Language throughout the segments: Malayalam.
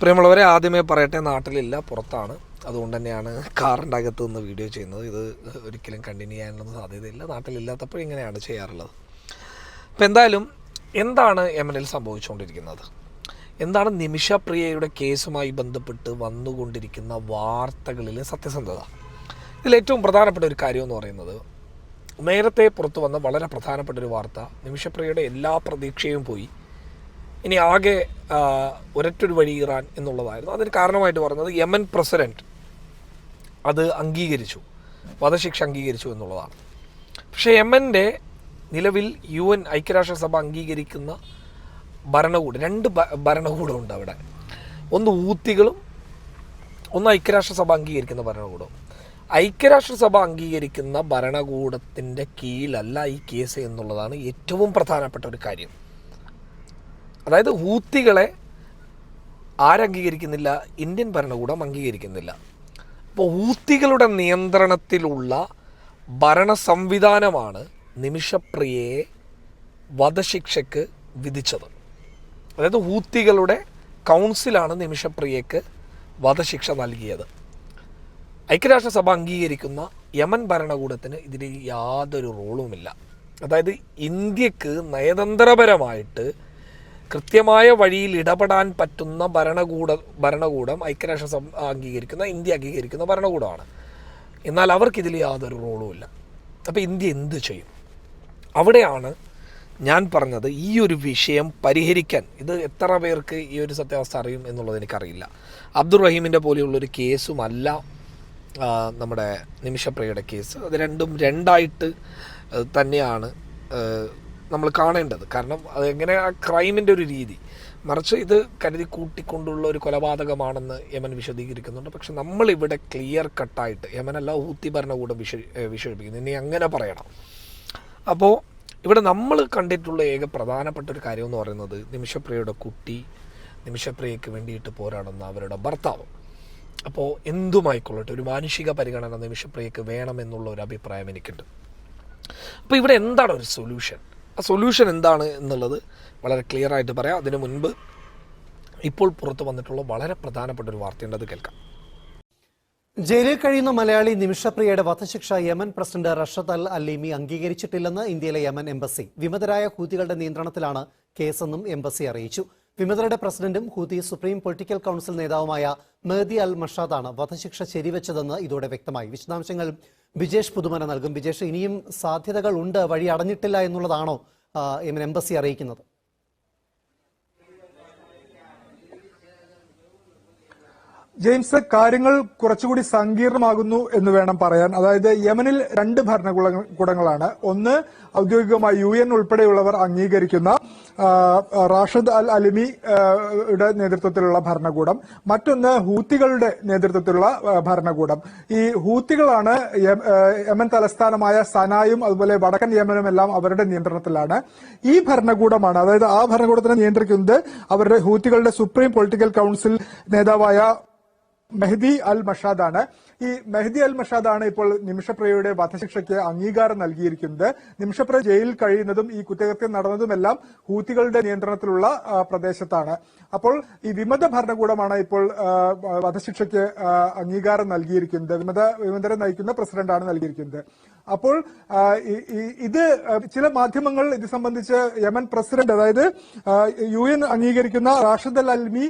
പ്രിയമുള്ളവരെ ആദ്യമേ പറയട്ടെ നാട്ടിലില്ല പുറത്താണ്. അതുകൊണ്ട് തന്നെയാണ് കാറിന്റെ അകത്ത് നിന്ന് വീഡിയോ ചെയ്യുന്നത്. ഇത് ഒരിക്കലും കണ്ടിന്യൂ ചെയ്യാനുള്ള സാധ്യതയില്ല. നാട്ടിലില്ലാത്തപ്പോൾ ഇങ്ങനെയാണ് ചെയ്യാറുള്ളത്. അപ്പം എന്തായാലും എന്താണ് യമനിൽ സംഭവിച്ചുകൊണ്ടിരിക്കുന്നത്? എന്താണ് നിമിഷപ്രിയയുടെ കേസുമായി ബന്ധപ്പെട്ട് വന്നുകൊണ്ടിരിക്കുന്ന വാർത്തകളിലെ സത്യസന്ധത? ഇതിൽ ഏറ്റവും പ്രധാനപ്പെട്ട ഒരു കാര്യം എന്ന് പറയുന്നത് നേരത്തെ പുറത്തു വന്ന വളരെ പ്രധാനപ്പെട്ട ഒരു വാർത്ത നിമിഷപ്രിയയുടെ എല്ലാ പ്രതീക്ഷയും പോയി. ഇനി ആകെ ഒരറ്റൊരു വഴി ഇറാൻ എന്നുള്ളതായിരുന്നു. അതിന് കാരണമായിട്ട് പറഞ്ഞത് യമൻ പ്രസിഡന്റ് അത് അംഗീകരിച്ചു. വധശിക്ഷ അംഗീകരിച്ചു എന്നുള്ളതാണ്. പക്ഷേ യമന്റെ നിലവിൽ യു എൻ ഐക്യരാഷ്ട്രസഭ അംഗീകരിക്കുന്ന ഭരണകൂടം രണ്ട് ഭരണകൂടമുണ്ട് അവിടെ. ഒന്ന് ഊത്തികളും ഒന്ന് ഐക്യരാഷ്ട്രസഭ അംഗീകരിക്കുന്ന ഭരണകൂടവും. ഐക്യരാഷ്ട്രസഭ അംഗീകരിക്കുന്ന ഭരണകൂടത്തിന്റെ കീഴിലല്ല ഈ കേസ് എന്നുള്ളതാണ് ഏറ്റവും പ്രധാനപ്പെട്ട ഒരു കാര്യം. അതായത് ഹൂത്തികളെ ആരംഗീകരിക്കുന്നില്ല ഇന്ത്യൻ ഭരണകൂടം അംഗീകരിക്കുന്നില്ല. അപ്പോൾ ഹൂത്തികളുടെ നിയന്ത്രണത്തിലുള്ള ഭരണ സംവിധാനമാണ് നിമിഷപ്രിയയെ വധശിക്ഷയ്ക്ക് വിധിച്ചത്. അതായത് ഹൂത്തികളുടെ കൗൺസിലാണ് നിമിഷപ്രിയയ്ക്ക് വധശിക്ഷ നൽകിയത്. ഐക്യരാഷ്ട്രസഭ അംഗീകരിക്കുന്ന യമൻ ഭരണകൂടത്തിന് ഇതിൽ യാതൊരു റോളുമില്ല. അതായത് ഇന്ത്യയ്ക്ക് നയതന്ത്രപരമായിട്ട് കൃത്യമായ വഴിയിൽ ഇടപെടാൻ പറ്റുന്ന ഭരണകൂട ഭരണകൂടം ഐക്യരാഷ്ട്ര അംഗീകരിക്കുന്ന ഇന്ത്യ അംഗീകരിക്കുന്ന ഭരണകൂടമാണ്. എന്നാൽ അവർക്കിതിൽ യാതൊരു റോളുമില്ല അപ്പോൾ ഇന്ത്യ എന്ത് ചെയ്യും? അവിടെയാണ് ഞാൻ പറഞ്ഞത് ഈ ഒരു വിഷയം പരിഹരിക്കാൻ. ഇത് എത്ര പേർക്ക് ഈ ഒരു സത്യാവസ്ഥ അറിയും എന്നുള്ളത് എനിക്കറിയില്ല. അബ്ദുൾ റഹീമിന്റെ പോലെയുള്ളൊരു കേസുമല്ല നമ്മുടെ നിമിഷപ്രിയയുടെ കേസ്. അത് രണ്ടും രണ്ടായിട്ട് തന്നെയാണ് നമ്മൾ കാണേണ്ടത്. കാരണം അതെങ്ങനെ ആ ക്രൈമിന്റെ ഒരു രീതി. മറിച്ച് ഇത് കരുതി കൂട്ടിക്കൊണ്ടുള്ള ഒരു കൊലപാതകമാണെന്ന് യമൻ വിശദീകരിക്കുന്നുണ്ട്. പക്ഷെ നമ്മളിവിടെ ക്ലിയർ കട്ടായിട്ട് യമനല്ല ഊത്തി ഭരണകൂടം വിശ വിശേഷിപ്പിക്കുന്നു. ഇനി അങ്ങനെ പറയണം. അപ്പോൾ ഇവിടെ നമ്മൾ കണ്ടിട്ടുള്ള ഏക പ്രധാനപ്പെട്ട ഒരു കാര്യം എന്ന് പറയുന്നത് നിമിഷപ്രിയയുടെ കുട്ടി നിമിഷപ്രിയയ്ക്ക് വേണ്ടിയിട്ട് പോരാടുന്ന അവരുടെ ഭർത്താവ്. അപ്പോൾ എന്തുമായിക്കൊള്ളട്ടെ ഒരു മാനുഷിക പരിഗണന നിമിഷപ്രിയയ്ക്ക് വേണമെന്നുള്ള ഒരു അഭിപ്രായം എനിക്കുണ്ട്. അപ്പോൾ ഇവിടെ എന്താണ് ഒരു സൊല്യൂഷൻ ആ സൊല്യൂഷൻ എന്താണ് എന്നുള്ളത് വളരെ ക്ലിയർ ആയിട്ട് പറയാം. അതിനു മുൻപ് ഇപ്പോൾ പുറത്തു വന്നിട്ടുള്ള വളരെ പ്രധാനപ്പെട്ട ഒരു വാർത്തയുണ്ട്. അത് കേൾക്കാം. ജയിലിൽ കഴിയുന്ന മലയാളി നിമിഷപ്രിയയുടെ വധശിക്ഷ യമൻ പ്രസിഡന്റ് റഷദ് അൽ അലീമി അംഗീകരിച്ചിട്ടില്ലെന്ന് ഇന്ത്യയിലെ യമൻ എംബസി. വിമതരായ ഹൂതികളുടെ നിയന്ത്രണത്തിലാണ് കേസെന്നും എംബസി അറിയിച്ചു. വിമതരുടെ പ്രസിഡന്റും ഹൂതി സുപ്രീം പൊളിറ്റിക്കൽ കൌൺസിൽ നേതാവുമായ മെഹദി അൽ മഷാദാണ് വധശിക്ഷ ശരിവെച്ചതെന്ന് ഇതോടെ വ്യക്തമായി. വിശദാംശങ്ങൾ ബിജേഷ് പുതുമന നൽകും. ബിജേഷ് ഇനിയും സാധ്യതകൾ ഉണ്ട് വഴി അടഞ്ഞിട്ടില്ല എന്നുള്ളതാണോ എംബസി അറിയിക്കുന്നത്? ജെയിംസ് കാര്യങ്ങൾ കുറച്ചുകൂടി സങ്കീർണമാകുന്നു എന്ന് വേണം പറയാൻ. അതായത് യമനിൽ രണ്ട് ഭരണകൂടങ്ങളാണ് ഒന്ന് ഔദ്യോഗികമായി യു എൻ ഉൾപ്പെടെയുള്ളവർ അംഗീകരിക്കുന്ന റാഷിദ് അൽ അലിമി യുടെ നേതൃത്വത്തിലുള്ള ഭരണകൂടം. മറ്റൊന്ന് ഹൂത്തികളുടെ നേതൃത്വത്തിലുള്ള ഭരണകൂടം. ഈ ഹൂത്തികളാണ് യമൻ തലസ്ഥാനമായ സനായും അതുപോലെ വടക്കൻ യമനും എല്ലാം അവരുടെ നിയന്ത്രണത്തിലാണ്. ഈ ഭരണകൂടമാണ് അതായത് ആ ഭരണകൂടത്തിനെ നിയന്ത്രിക്കുന്നത് അവരുടെ ഹൂത്തികളുടെ സുപ്രീം പൊളിറ്റിക്കൽ കൗൺസിൽ നേതാവായ മെഹദി അൽ മഷാദാണ്. ഈ മെഹദി അൽ മഷാദാണ് ഇപ്പോൾ നിമിഷപ്രിയയുടെ വധശിക്ഷയ്ക്ക് അംഗീകാരം നൽകിയിരിക്കുന്നത്. നിമിഷപ്രിയ ജയിലിൽ കഴിയുന്നതും ഈ കുറ്റകൃത്യം നടന്നതുമെല്ലാം ഹൂത്തികളുടെ നിയന്ത്രണത്തിലുള്ള പ്രദേശത്താണ്. അപ്പോൾ ഈ വിമത ഭരണകൂടമാണ് ഇപ്പോൾ വധശിക്ഷയ്ക്ക് അംഗീകാരം നൽകിയിരിക്കുന്നത്. വിമത വിമതരെ നയിക്കുന്ന പ്രസിഡന്റാണ് നൽകിയിരിക്കുന്നത്. അപ്പോൾ ഇത് ചില മാധ്യമങ്ങൾ ഇത് സംബന്ധിച്ച് യമൻ പ്രസിഡന്റ് അതായത് യു അംഗീകരിക്കുന്ന റാഷിദ് അൽ അൽമി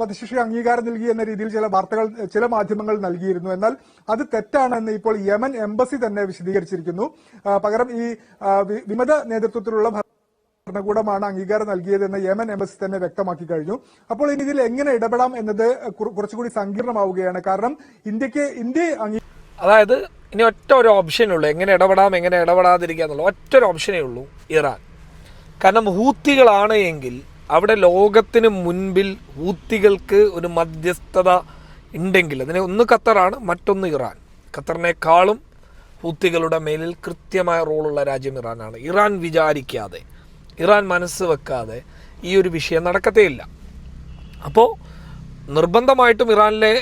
വധശിക്ഷ അംഗീകാരം നൽകി എന്ന രീതിയിൽ ചില വാർത്തകൾ ചില മാധ്യമങ്ങൾ നൽകിയിരുന്നു. എന്നാൽ അത് തെറ്റാണെന്ന് ഇപ്പോൾ യമൻ എംബസി തന്നെ വിശദീകരിച്ചിരിക്കുന്നു. പകരം ഈ വിമത നേതൃത്വത്തിലുള്ള ഭരണകൂടമാണ് അംഗീകാരം നൽകിയതെന്ന് യമൻ എംബസി തന്നെ വ്യക്തമാക്കി കഴിഞ്ഞു. അപ്പോൾ ഇനി ഇതിൽ എങ്ങനെ ഇടപെടാം എന്നത് കുറച്ചുകൂടി സങ്കീർണമാവുകയാണ്. കാരണം ഇന്ത്യയ്ക്ക് ഇന്ത്യ അതായത് ഇനി ഒറ്റ ഒരു ഓപ്ഷനേ ഉള്ളൂ. എങ്ങനെ ഇടപെടാം എങ്ങനെ ഇടപെടാതിരിക്കുക എന്നുള്ള ഒറ്റ ഒരു ഓപ്ഷനേ ഉള്ളൂ ഇറാൻ. കാരണം ഹൂത്തികളാണ് എങ്കിൽ അവിടെ ലോകത്തിന് മുൻപിൽ ഊത്തികൾക്ക് ഒരു മധ്യസ്ഥത ഉണ്ടെങ്കിൽ അതിനെ ഒന്ന് ഖത്തറാണ് മറ്റൊന്ന് ഇറാൻ. ഖത്തറിനേക്കാളും ഹൂത്തികളുടെ മേലിൽ കൃത്യമായ റോളുള്ള രാജ്യം ഇറാനാണ്. ഇറാൻ വിചാരിക്കാതെ ഇറാൻ മനസ്സ് വെക്കാതെ ഈ ഒരു വിഷയം നടക്കത്തേയില്ല. അപ്പോൾ നിർബന്ധമായിട്ടും ഇറാനിലെ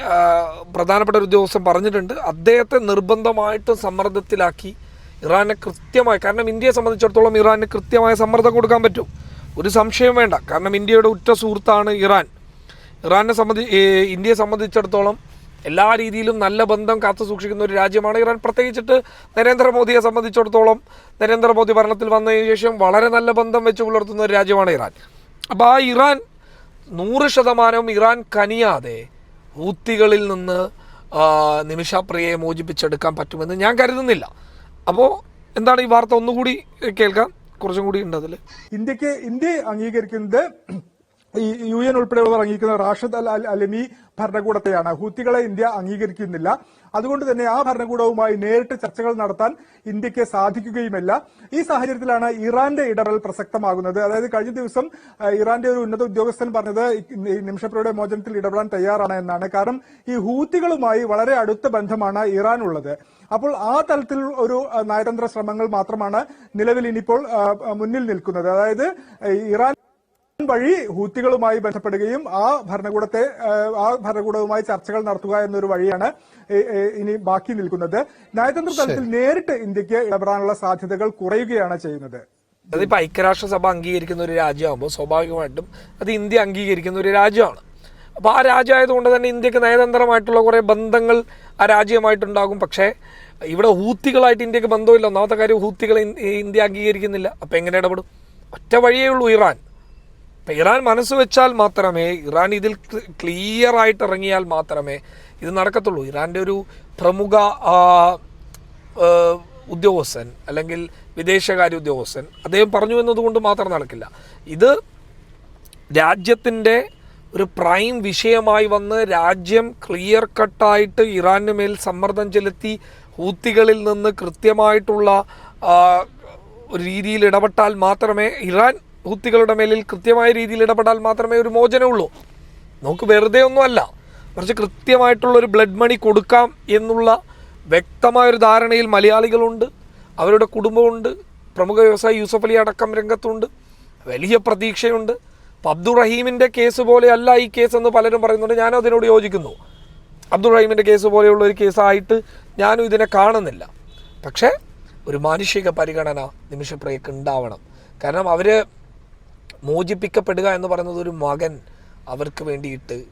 പ്രധാനപ്പെട്ട ഒരു ഉദ്യോഗസ്ഥൻ പറഞ്ഞിട്ടുണ്ട് അദ്ദേഹത്തെ നിർബന്ധമായിട്ടും സമ്മർദ്ദത്തിലാക്കി ഇറാനെ കൃത്യമായി കാരണം ഇന്ത്യയെ സംബന്ധിച്ചിടത്തോളം ഇറാന് കൃത്യമായ സമ്മർദ്ദം കൊടുക്കാൻ പറ്റും. ഒരു സംശയം വേണ്ട. കാരണം ഇന്ത്യയുടെ ഉറ്റ സുഹൃത്താണ് ഇറാൻ. ഇറാനെ സംബന്ധി ഇന്ത്യയെ സംബന്ധിച്ചിടത്തോളം എല്ലാ രീതിയിലും നല്ല ബന്ധം കാത്തു സൂക്ഷിക്കുന്ന ഒരു രാജ്യമാണ് ഇറാൻ. പ്രത്യേകിച്ചിട്ട് നരേന്ദ്രമോദിയെ സംബന്ധിച്ചിടത്തോളം നരേന്ദ്രമോദി ഭരണത്തിൽ വന്നതിന് ശേഷം വളരെ നല്ല ബന്ധം വെച്ച് പുലർത്തുന്ന ഒരു രാജ്യമാണ് ഇറാൻ. അപ്പോൾ ആ ഇറാൻ നൂറ് ശതമാനവും ഇറാൻ കനിയാതെ ഹൂത്തികളിൽ നിന്ന് നിമിഷപ്രിയയെ മോചിപ്പിച്ചെടുക്കാൻ പറ്റുമെന്ന് ഞാൻ കരുതുന്നില്ല. അപ്പോൾ എന്താണ് ഈ വാർത്ത? ഒന്നുകൂടി കേൾക്കാം. കുറച്ചും കൂടി ഉണ്ട് അതിൽ ഇന്ത്യയ്ക്ക് ഇന്ത്യ അംഗീകരിക്കുന്നത് ഈ യു എൻ ഉൾപ്പെടെയുള്ളവർ അംഗീകരിക്കുന്ന റാഷദ് അൽ അൽ അലമി ഭരണകൂടത്തെയാണ്. ഹൂത്തികളെ ഇന്ത്യ അംഗീകരിക്കുന്നില്ല. അതുകൊണ്ട് തന്നെ ആ ഭരണകൂടവുമായി നേരിട്ട് ചർച്ചകൾ നടത്താൻ ഇന്ത്യയ്ക്ക് സാധിക്കുകയുമല്ല. ഈ സാഹചര്യത്തിലാണ് ഇറാന്റെ ഇടപെടൽ പ്രസക്തമാകുന്നത്. അതായത് കഴിഞ്ഞ ദിവസം ഇറാന്റെ ഒരു ഉന്നത ഉദ്യോഗസ്ഥൻ പറഞ്ഞത് ഈ നിമിഷപ്രയുടെ മോചനത്തിൽ ഇടപെടാൻ തയ്യാറാണ് എന്നാണ്. കാരണം ഈ ഹൂത്തികളുമായി വളരെ അടുത്ത ബന്ധമാണ് ഇറാൻ ഉള്ളത് അപ്പോൾ ആ തലത്തിൽ ഒരു നയതന്ത്ര ശ്രമങ്ങൾ മാത്രമാണ് നിലവിൽ ഇനിയിപ്പോൾ മുന്നിൽ നിൽക്കുന്നത്. അതായത് ഇറാൻ വഴി ഹൂത്തികളുമായി ബന്ധപ്പെടുകയും ആ ഭരണകൂടത്തെ ആ, ഭരണകൂടവുമായി ചർച്ചകൾ നടത്തുക എന്നൊരു വഴിയാണ് ഇനി ബാക്കി നിൽക്കുന്നത്. നയതന്ത്ര തലത്തിൽ നേരിട്ട് ഇന്ത്യയ്ക്ക് ഇടപെടാനുള്ള സാധ്യതകൾ കുറയുകയാണ് ചെയ്യുന്നത്. അതിപ്പോ ഐക്യരാഷ്ട്രസഭ അംഗീകരിക്കുന്ന ഒരു രാജ്യമാകുമ്പോൾ സ്വാഭാവികമായിട്ടും അത് ഇന്ത്യ അംഗീകരിക്കുന്ന ഒരു രാജ്യമാണ്. അപ്പോൾ ആ രാജ്യമായതുകൊണ്ട് തന്നെ ഇന്ത്യയ്ക്ക് നയതന്ത്രമായിട്ടുള്ള കുറേ ബന്ധങ്ങൾ ആ രാജ്യമായിട്ടുണ്ടാകും. പക്ഷേ ഇവിടെ ഹൂത്തികളായിട്ട് ഇന്ത്യയ്ക്ക് ബന്ധമില്ല. ഒന്നാമത്തെ കാര്യം ഹൂത്തികൾ ഇന്ത്യ അംഗീകരിക്കുന്നില്ല. അപ്പോൾ എങ്ങനെ ഇടപെടും? ഒറ്റ വഴിയേ ഉള്ളൂ ഇറാൻ. ഇപ്പം ഇറാൻ മനസ്സ് വെച്ചാൽ മാത്രമേ ഇറാൻ ഇതിൽ ക്ലിയർ ആയിട്ട് ഇറങ്ങിയാൽ മാത്രമേ ഇത് നടക്കത്തുള്ളൂ. ഇറാന്റെ ഒരു പ്രമുഖ ഉദ്യോഗസ്ഥൻ അല്ലെങ്കിൽ വിദേശകാര്യ ഉദ്യോഗസ്ഥൻ അദ്ദേഹം പറഞ്ഞു എന്നതുകൊണ്ട് മാത്രം നടക്കില്ല. ഇത് രാജ്യത്തിന്റെ ഒരു പ്രൈം വിഷയമായി വന്ന് രാജ്യം ക്ലിയർ കട്ടായിട്ട് ഇറാന് മേൽ സമ്മർദ്ദം ചെലുത്തി ഹൂത്തികളിൽ നിന്ന് കൃത്യമായിട്ടുള്ള രീതിയിൽ ഇടപെട്ടാൽ മാത്രമേ ഇറാൻ ഹൂത്തികളുടെ മേലിൽ കൃത്യമായ രീതിയിൽ ഇടപെടാൽ മാത്രമേ ഒരു മോചനമുള്ളൂ. നമുക്ക് വെറുതെ ഒന്നുമല്ല കുറച്ച് കൃത്യമായിട്ടുള്ള ഒരു ബ്ലഡ് മണി കൊടുക്കാം എന്നുള്ള വ്യക്തമായൊരു ധാരണയിൽ മലയാളികളുണ്ട്. അവരുടെ കുടുംബമുണ്ട്. പ്രമുഖ വ്യവസായി യൂസഫ് അലി അടക്കം രംഗത്തുണ്ട്. വലിയ പ്രതീക്ഷയുണ്ട്. അപ്പം അബ്ദുൾ റഹീമിന്റെ കേസ് പോലെയല്ല ഈ കേസ് എന്ന് പലരും പറയുന്നുണ്ട്. ഞാനും അതിനോട് യോജിക്കുന്നു. അബ്ദുൾ റഹീമിന്റെ കേസ് പോലെയുള്ള ഒരു കേസായിട്ട് ഞാനും ഇതിനെ കാണുന്നില്ല. പക്ഷേ ഒരു മാനുഷിക പരിഗണന നിമിഷപ്രിയക്ക് ഉണ്ടാവണം. കാരണം അവർ മോചിപ്പിക്കപ്പെടുക എന്ന് പറയുന്നത് ഒരു മകൻ അവർക്ക് വേണ്ടിയിട്ട്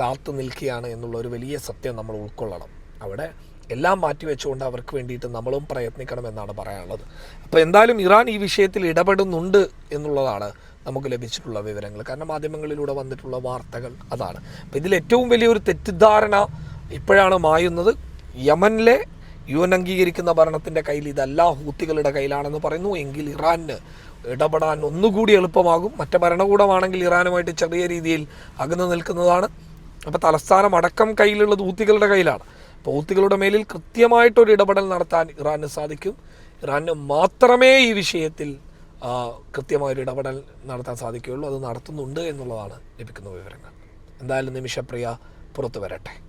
കാത്തു നിൽക്കുകയാണ് എന്നുള്ള ഒരു വലിയ സത്യം നമ്മൾ ഉൾക്കൊള്ളണം. അവിടെ എല്ലാം മാറ്റിവെച്ചുകൊണ്ട് അവർക്ക് വേണ്ടിയിട്ട് നമ്മളും പ്രയത്നിക്കണം എന്നാണ് പറയാനുള്ളത്. അപ്പോൾ എന്തായാലും ഇറാൻ ഈ വിഷയത്തിൽ ഇടപെടുന്നുണ്ട് എന്നുള്ളതാണ് നമുക്ക് ലഭിച്ചിട്ടുള്ള വിവരങ്ങൾ. കാരണം മാധ്യമങ്ങളിലൂടെ വന്നിട്ടുള്ള വാർത്തകൾ അതാണ്. അപ്പോൾ ഇതിൽ ഏറ്റവും വലിയൊരു തെറ്റിദ്ധാരണ ഇപ്പോഴാണ് മായുന്നത്. യമനിലെ യു എൻ അംഗീകരിക്കുന്ന ഭരണത്തിന്റെ കയ്യിൽ ഇതെല്ലാ ഹൂത്തികളുടെ കയ്യിലാണെന്ന് പറയുന്നു. എങ്കിൽ ഇറാന് ഇടപെടാൻ ഒന്നുകൂടി എളുപ്പമാകും. മറ്റേ ഭരണകൂടമാണെങ്കിൽ ഇറാനുമായിട്ട് ചെറിയ രീതിയിൽ അകന്നു നിൽക്കുന്നതാണ്. അപ്പോൾ തലസ്ഥാനം അടക്കം കയ്യിലുള്ളത് ഊത്തികളുടെ കയ്യിലാണ്. അപ്പോൾ ഊത്തികളുടെ മേലിൽ കൃത്യമായിട്ടൊരു ഇടപെടൽ നടത്താൻ ഇറാന് സാധിക്കും. ഇറാന് മാത്രമേ ഈ വിഷയത്തിൽ കൃത്യമായൊരു ഇടപെടൽ നടത്താൻ സാധിക്കുകയുള്ളൂ. അത് നടത്തുന്നുണ്ട് എന്നുള്ളതാണ് ലഭിക്കുന്ന വിവരങ്ങൾ. എന്തായാലും നിമിഷപ്രിയ പുറത്തു വരട്ടെ.